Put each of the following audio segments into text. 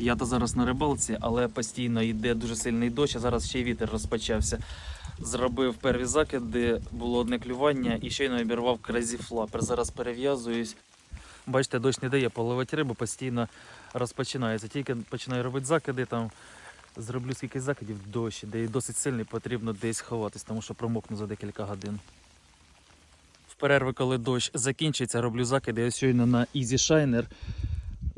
Я то зараз на рибалці, але постійно йде дуже сильний дощ, а зараз ще й вітер розпочався. Зробив перві закиди, було одне клювання і щойно обірвав кразі флапер. Зараз перев'язуюсь. Бачите, дощ не дає половити рибу, постійно розпочинається. Тільки починаю робити закиди, там зроблю скільки закидів дощ, де і досить сильний, потрібно десь ховатись, тому що промокну за декілька годин. В перерви, коли дощ закінчиться, роблю закиди. Ось щойно на Easy Shiner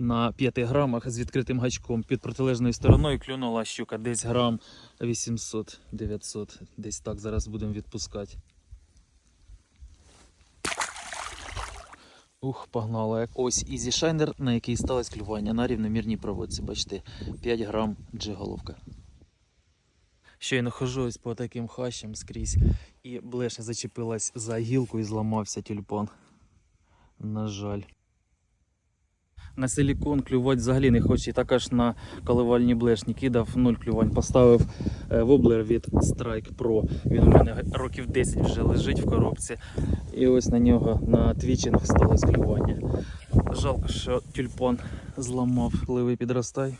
на 5 грамах з відкритим гачком під протилежною стороною клюнула щука десь грам 800-900. Десь так зараз будемо відпускати. Ух, погнала. як. Ось Shiner, на який сталося клювання на рівномірній проводці. Бачите, 5 грам джиголовка. Щойно хожу ось по таким хащам скрізь, і блешня зачепилась за гілку і зламався тюльпан. На жаль. На силікон клювати взагалі не хоче. І також на коливальні блешні кидав нуль клювань. Поставив е, воблер від Strike Pro. Він у мене років 10 вже лежить в коробці. І ось на нього на твічинг сталося клювання. Жалко, що тюльпан зламав, ливий підростай.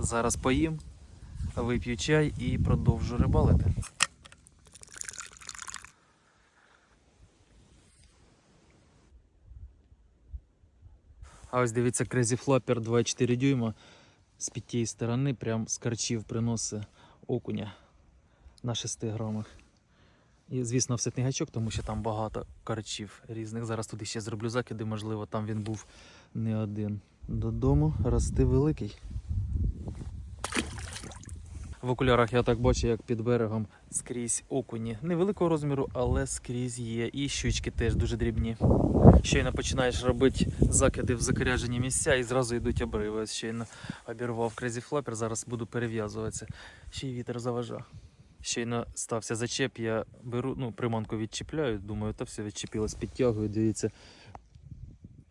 Зараз поїм, вип'ю чай і продовжу рибалити. А ось дивіться, Crazy Flapper 2,4 дюйма з під тієї сторони, прям з карчів приносить окуня на 6 грамах. І, звісно, все гачок, тому що там багато карчів різних. Зараз туди ще зроблю закиди, можливо, там він був не один. Додому рости великий. В окулярах я так бачу, як під берегом скрізь окуні. Невеликого розміру, але скрізь є. І щучки теж дуже дрібні. Щойно починаєш робити закиди в закоряжені місця і зразу йдуть обриви. Щойно обірвав Crazy Flapper, зараз буду перев'язуватися. Ще й вітер заважав. Щойно стався зачеп, я беру, ну, приманку відчіпляю, думаю, та все відчепилось, підтягую, дивіться.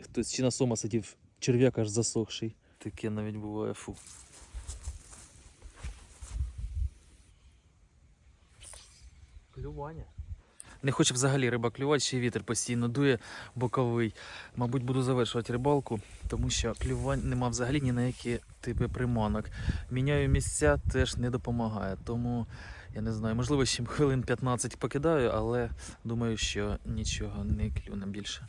Хтось чи на сома сидів, черв'як аж засохший. Таке навіть буває фу. Клювання. Не хоче взагалі риба клювати, ще вітер постійно дує боковий. Мабуть, буду завершувати рибалку, тому що клювань нема взагалі ні на які типи приманок. Міняю місця теж не допомагає. Тому я не знаю, можливо, ще хвилин 15 покидаю, але думаю, що нічого не клюне більше.